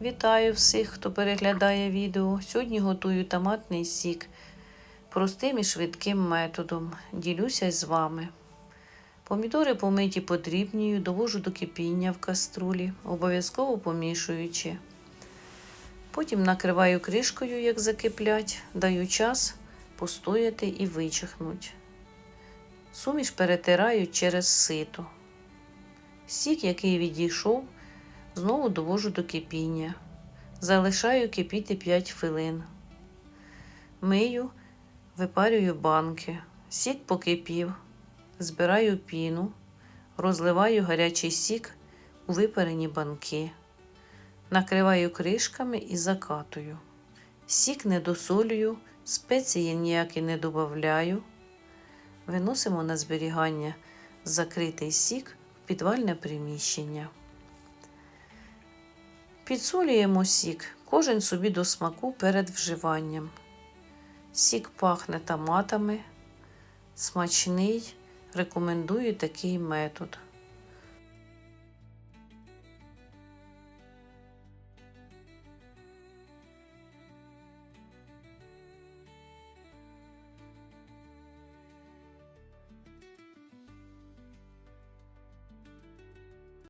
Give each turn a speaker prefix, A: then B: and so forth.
A: Вітаю всіх, хто переглядає відео. Сьогодні готую томатний сік простим і швидким методом. Ділюся з вами. Помідори помиті подрібнію, довожу до кипіння в каструлі, обов'язково помішуючи. Потім накриваю кришкою, як закиплять, даю час постояти і вичихнуть. Суміш перетираю через сито. Сік, який відійшов, знову довожу до кипіння. Залишаю кипіти 5 хвилин. Мию, випарюю банки. Сік покипів, збираю піну, розливаю гарячий сік у випарені банки. Накриваю кришками і закатую. Сік не досолюю, спеції ніякі не додаю. Виносимо на зберігання закритий сік в підвальне приміщення. Підсолюємо сік, кожен собі до смаку перед вживанням. Сік пахне томатами, смачний, рекомендую такий метод.